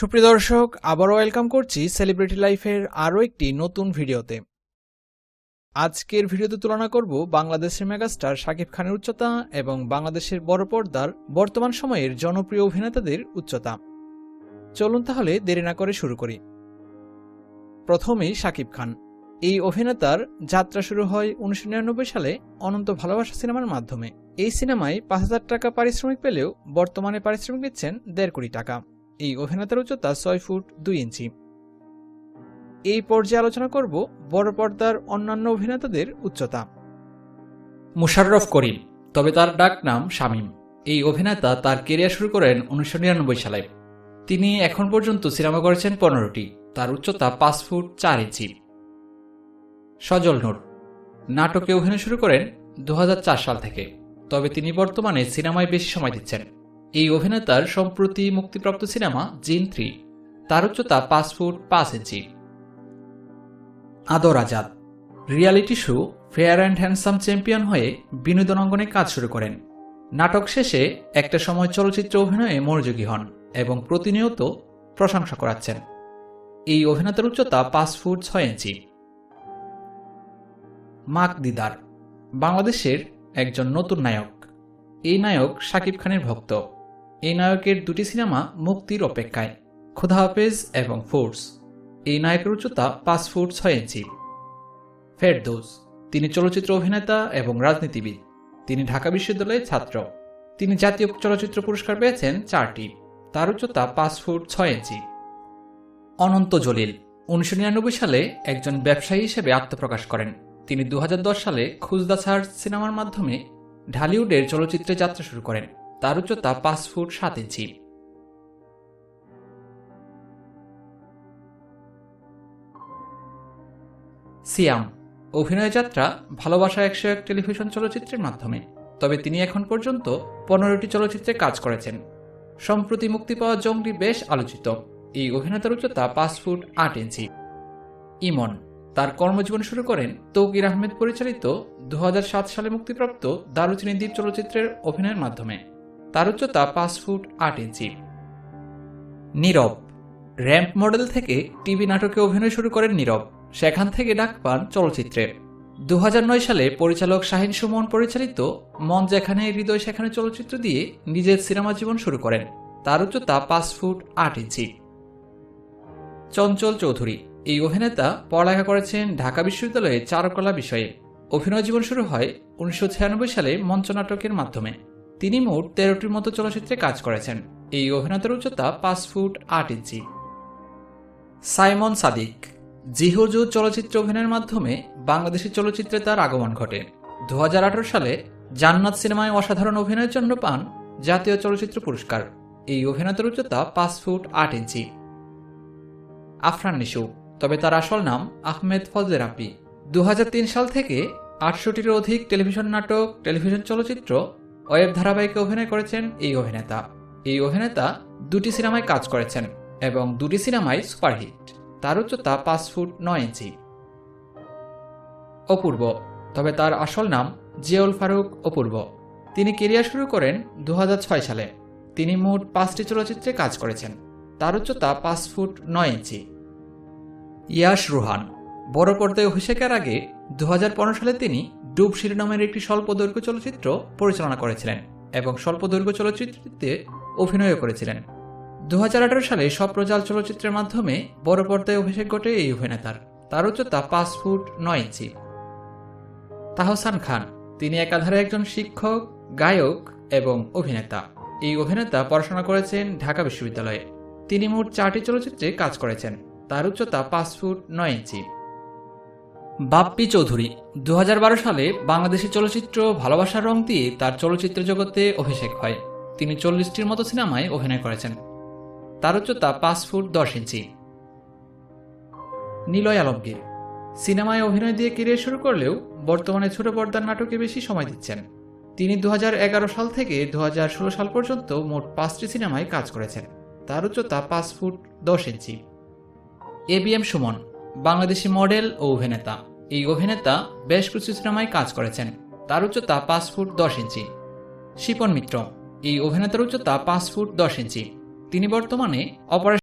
সুপ্রিয় দর্শক, আবারও ওয়েলকাম করছি সেলিব্রিটি লাইফের আরও একটি নতুন ভিডিওতে। আজকের ভিডিওতে তুলনা করব বাংলাদেশের মেগাস্টার শাকিব খানের উচ্চতা এবং বাংলাদেশের বড় পর্দার বর্তমান সময়ের জনপ্রিয় অভিনেতাদের উচ্চতা। চলুন তাহলে দেরি না করে শুরু করি। প্রথমেই শাকিব খান। এই অভিনেতার যাত্রা শুরু হয় উনিশশো নিরানব্বই সালে অনন্ত ভালোবাসা সিনেমার মাধ্যমে। এই সিনেমায় পাঁচ হাজার টাকা পারিশ্রমিক পেলেও বর্তমানে পারিশ্রমিক দিচ্ছেন দেড় কোটি টাকা। এই অভিনেতার উচ্চতা ছয় ফুট দুই ইঞ্চি। এই পর্যায়ে আলোচনা করব বড় পর্দার অন্যান্য অভিনেতাদের উচ্চতা। মুশাররফ করিম, তবে তার ডাক নাম শামীম। এই অভিনেতা তার কেরিয়ার শুরু করেন উনিশশো নিরানব্বই সালে। তিনি এখন পর্যন্ত সিনেমা করেছেন পনেরোটি, তার উচ্চতা পাঁচ ফুট চার ইঞ্চি। সজল নূর, নাটকে অভিনয় শুরু করেন দু হাজার চার সাল থেকে, তবে তিনি বর্তমানে সিনেমায় বেশি সময় দিচ্ছেন। এই অভিনেতার সম্প্রতি মুক্তিপ্রাপ্ত সিনেমা জিন থ্রি। তার উচ্চতা পাঁচ ফুট পাঁচ ইঞ্চি। আদর Azad. Reality show, fair and handsome champion হয়ে বিনোদন অঙ্গনে কাজ শুরু করেন। নাটক শেষে একটা সময় চলচ্চিত্র অভিনয়ে মনোযোগী হন এবং প্রতিনিয়ত প্রশংসা করাচ্ছেন। এই অভিনেতার উচ্চতা পাঁচ ফুট ছয় ইঞ্চি। মাক দিদার। বাংলাদেশের একজন নতুন নায়ক। এই নায়ক শাকিব খানের ভক্ত। এই নায়কের দুটি সিনেমা মুক্তির অপেক্ষায়, খুদা হাফেজ এবং ফোর্স। এই নায়কের উচ্চতা পাঁচ ফুট ছয় ইঞ্চি। ফেরদৌস, তিনি চলচ্চিত্র অভিনেতা এবং রাজনীতিবিদ। তিনি ঢাকা বিশ্ববিদ্যালয়ের ছাত্র। তিনি জাতীয় চলচ্চিত্র পুরস্কার পেয়েছেন চারটি। তার উচ্চতা পাঁচ ফুট ছয় ইঞ্চি। অনন্ত জলিল, উনিশশো নিরানব্বই সালে একজন ব্যবসায়ী হিসেবে আত্মপ্রকাশ করেন। তিনি দু হাজার দশ সালে খুজদা ছাড় সিনেমার মাধ্যমে ঢালিউডের চলচ্চিত্রে যাত্রা শুরু করেন। তার উচ্চতা পাঁচ ফুট সাত ইঞ্চি। সিয়াম, অভিনয় যাত্রা ভালোবাসা একশো এক টেলিভিশন চলচ্চিত্রের মাধ্যমে, তবে তিনি এখন পর্যন্ত পনেরোটি চলচ্চিত্রে কাজ করেছেন। সম্প্রতি মুক্তি পাওয়া জঙ্গলি বেশ আলোচিত। এই অভিনেতার উচ্চতা পাঁচ ফুট আট ইঞ্চি। ইমন, তার কর্মজীবন শুরু করেন তৌকির আহমেদ পরিচালিত দু হাজার সাত সালে মুক্তিপ্রাপ্ত দারুচিনি দ্বীপ চলচ্চিত্রের অভিনয়ের মাধ্যমে। তার উচ্চতা পাঁচ ফুট আট ইঞ্চি। নীরব। র্যাম্প মডেল থেকে টিভি নাটকে অভিনয় শুরু করেন নীরব। সেখান থেকে ডাক পান চলচ্চিত্রে। দু হাজার নয় সালে পরিচালক শাহিন সুমন পরিচালিত মন যেখানে, হৃদয় সেখানে চলচ্চিত্র দিয়ে নিজের সিনেমা জীবন শুরু করেন। তার উচ্চতা পাঁচ ফুট আট ইঞ্চি। চঞ্চল চৌধুরী। এই অভিনেতা পড়ালেখা করেছেন ঢাকা বিশ্ববিদ্যালয়ে চারুকলা বিষয়ে। অভিনয় জীবন শুরু হয় উনিশশো ছিয়ানব্বই সালে মঞ্চনাটকের মাধ্যমে। তিনি মোট তেরোটির মতো চলচ্চিত্রে কাজ করেছেন। এই অভিনেতার উচ্চতা পাঁচ ফুট আট ইঞ্চি। সাইমন সাদিক, জিহুজু চলচ্চিত্র অভিনয়ের মাধ্যমে বাংলাদেশি চলচ্চিত্রে তার আগমন ঘটে। দু হাজার আঠেরো সালে জান্নাত সিনেমায় অসাধারণ অভিনয়ের জন্য পান জাতীয় চলচ্চিত্র পুরস্কার। এই অভিনেতার উচ্চতা পাঁচ ফুট আট ইঞ্চি। আফরান নিশু, তবে তার আসল নাম আহমেদ ফজলে রাপি দু সাল থেকে আটশোটির অধিক টেলিভিশন নাটক, টেলিভিশন চলচ্চিত্র ওয়েব ধারাবাহিকে অভিনয় করেছেন এই অভিনেতা। এই অভিনেতা দুটি সিনেমায় কাজ করেছেন এবং দুটি সিনেমায় সুপারহিট তার উচ্চতা পাঁচ ফুট নয় ইঞ্চি। অপূর্ব, তবে তার আসল নাম জিয়াউল ফারুক অপূর্ব। তিনি কেরিয়ার শুরু করেন দু হাজার ছয় সালে। তিনি মোট পাঁচটি চলচ্চিত্রে কাজ করেছেন। তার উচ্চতা পাঁচ ফুট নয় ইঞ্চি। ইয়াশ রুহান, বড় পর্দায় অভিষেকের আগে দু হাজার পনেরো সালে তিনি ডুব শিরোনামের একটি স্বল্পদৈর্ঘ্য চলচ্চিত্র পরিচালনা করেছিলেন এবং স্বল্পদৈর্ঘ্য চলচ্চিত্রটিতে অভিনয়ও করেছিলেন। দু হাজার আঠারো সালে স্বপ্রজাল চলচ্চিত্রের মাধ্যমে বড় পর্দায় অভিষেক ঘটে এই অভিনেতার। তার উচ্চতা পাঁচ ফুট নয় ইঞ্চি। তাহসান খান, তিনি একাধারে একজন শিক্ষক, গায়ক এবং অভিনেতা। এই অভিনেতা পড়াশোনা করেছেন ঢাকা বিশ্ববিদ্যালয়ে। তিনি মোট চারটি চলচ্চিত্রে কাজ করেছেন। তার উচ্চতা পাঁচ ফুট নয় ইঞ্চি। বাপ্পি চৌধুরী দু হাজার বারো সালে বাংলাদেশি চলচ্চিত্র ভালোবাসার রং দিয়ে তার চলচ্চিত্র জগতে অভিষেক হয়। তিনি চল্লিশটির মতো সিনেমায় অভিনয় করেছেন। তার উচ্চতা পাঁচ ফুট দশ ইঞ্চি। নিলয় আলমগীর, সিনেমায় অভিনয় দিয়ে কেরিয়ার শুরু করলেও বর্তমানে ছোট পর্দার নাটকে বেশি সময় দিচ্ছেন। তিনি দু হাজার এগারো সাল থেকে দু হাজার ষোলো সাল পর্যন্ত মোট পাঁচটি সিনেমায় কাজ করেছেন। তার উচ্চতা পাঁচ ফুট দশ ইঞ্চি। A B M Suman, Bangladeshi model ও অভিনেতা। এই অভিনেতা বেশ কিছু সিনেমায় কাজ করেছেন। তার উচ্চতা পাঁচ ফুট দশ ইঞ্চি। শিপন মিত্র, এই অভিনেতার উচ্চতা পাঁচ ফুট দশ ইঞ্চি। তিনি বর্তমানে অপারেশন